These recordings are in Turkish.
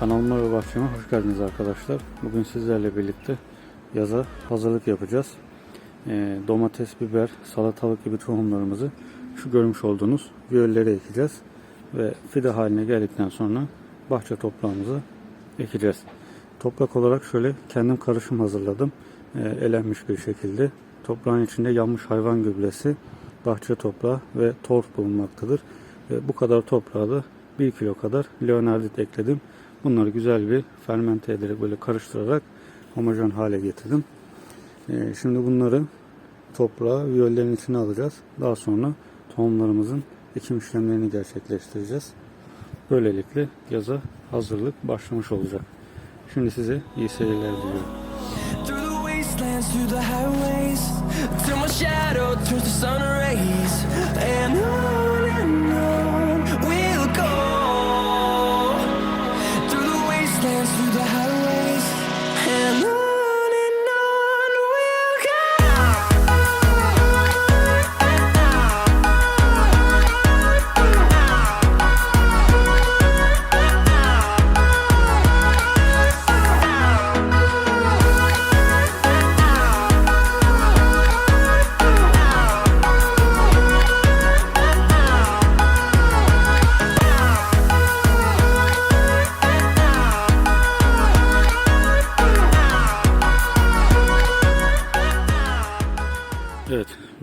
Bahçeme hoş geldiniz arkadaşlar. Bugün sizlerle birlikte yaza hazırlık yapacağız. Ee, domates, biber, salatalık gibi tohumlarımızı şu görmüş olduğunuz viyolleri ekeceğiz. Ve fide haline geldikten sonra bahçe toprağımızı ekeceğiz. Toprak olarak şöyle kendim karışım hazırladım. Ee, elenmiş bir şekilde. Toprağın içinde yanmış hayvan gübresi, bahçe toprağı ve torf bulunmaktadır. Ve bu kadar toprağı da 1 kilo kadar leonardit ekledim. Bunları güzel bir fermente ederek böyle karıştırarak homojen hale getirdim. Ee, şimdi bunları toprağa viyollerin içine alacağız. Daha sonra tohumlarımızın ekim işlemlerini gerçekleştireceğiz. Böylelikle yaza hazırlık başlamış olacak. Şimdi size iyi seyirler diliyorum. Through the highways, till my shadow turns to sun rays, and on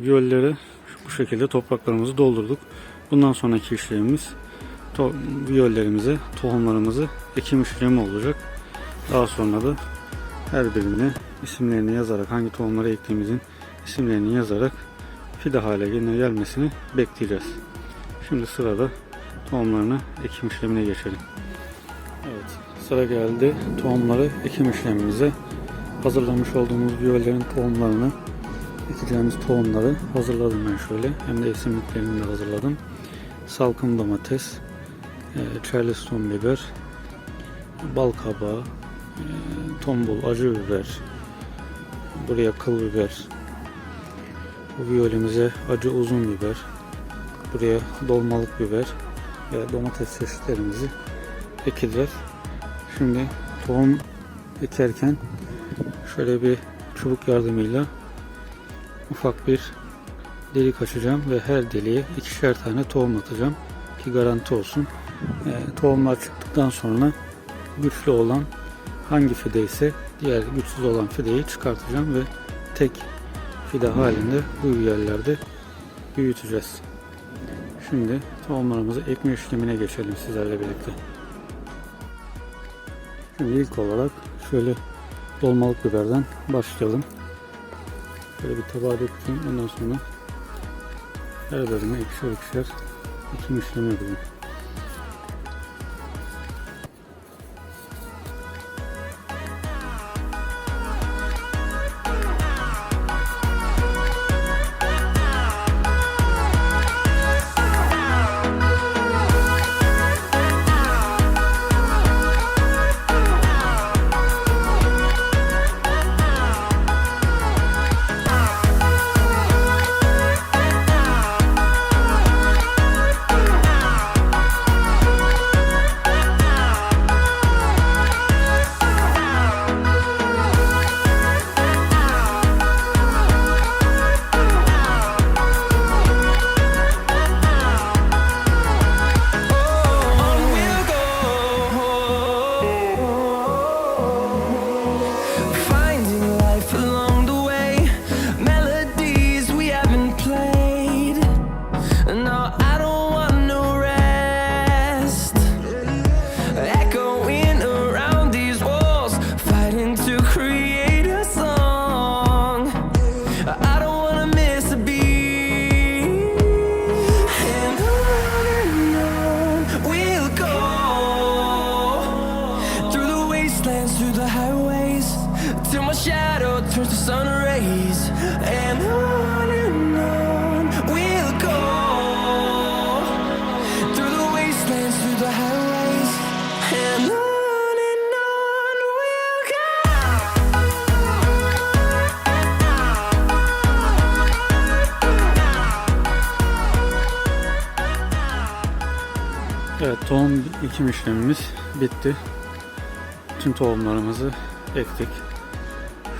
Viyolleri bu şekilde topraklarımızı doldurduk. Bundan sonraki işlemimiz to viyollerimize, tohumlarımızı ekim işlemi olacak. Daha sonra da her birine isimlerini yazarak, hangi tohumları ektiğimizin isimlerini yazarak fide hale gel- gelmesini bekleyeceğiz. Şimdi sırada tohumlarını ekim işlemine geçelim. Evet, sıra geldi tohumları ekim işlemimize. Hazırlamış olduğumuz viyollerin tohumlarını ekeceğimiz tohumları hazırladım ben şöyle. Hem de isimliklerini de hazırladım. Salkım domates, e, charleston biber, bal kabağı, e, tombul acı biber, buraya kıl biber, bu viyolimize acı uzun biber, buraya dolmalık biber ve domates çeşitlerimizi ekeceğiz. Şimdi tohum ekerken şöyle bir çubuk yardımıyla ufak bir delik açacağım ve her deliğe ikişer tane tohum atacağım ki garanti olsun. Ee, tohumlar çıktıktan sonra güçlü olan hangi fide ise diğer güçsüz olan fideyi çıkartacağım ve tek fide halinde bu yerlerde büyüteceğiz. Şimdi tohumlarımızı ekme işlemine geçelim sizlerle birlikte. Şimdi ilk olarak şöyle dolmalık biberden başlayalım. Böyle bir tabağa dökeceğim. Ondan sonra her bölüme ikişer ikişer ekim işlemi yapacağım. Turns to sun rays. And on tohum ekim işlemimiz bitti. tüm tohumlarımızı ektik.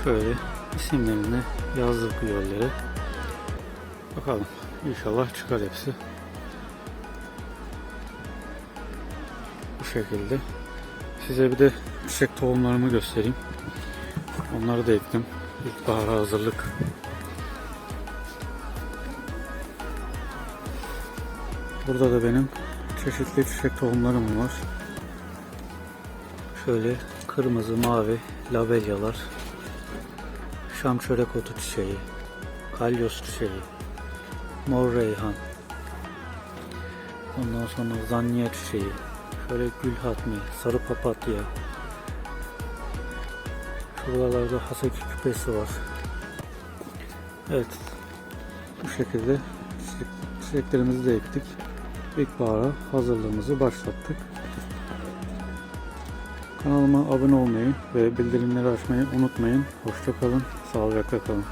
Şöyle isimlerini yazdık viyolleri. Bakalım inşallah çıkar hepsi. Bu şekilde. Size bir de çiçek tohumlarımı göstereyim. Onları da ektim. İlkbahara hazırlık. Burada da benim çeşitli çiçek tohumlarım var. Şöyle kırmızı, mavi labelyalar, şam çörek otu çiçeği, kalyos çiçeği, mor reyhan, ondan sonra zanniye çiçeği, şöyle gül hatmi, sarı papatya, şuralarda haseki küpesi var. Evet, bu şekilde çiçek, çiçeklerimizi de ektik. İlkbahara hazırlığımızı başlattık. Kanalıma abone olmayı ve bildirimleri açmayı unutmayın. Hoşça kalın, sağlıcakla kalın.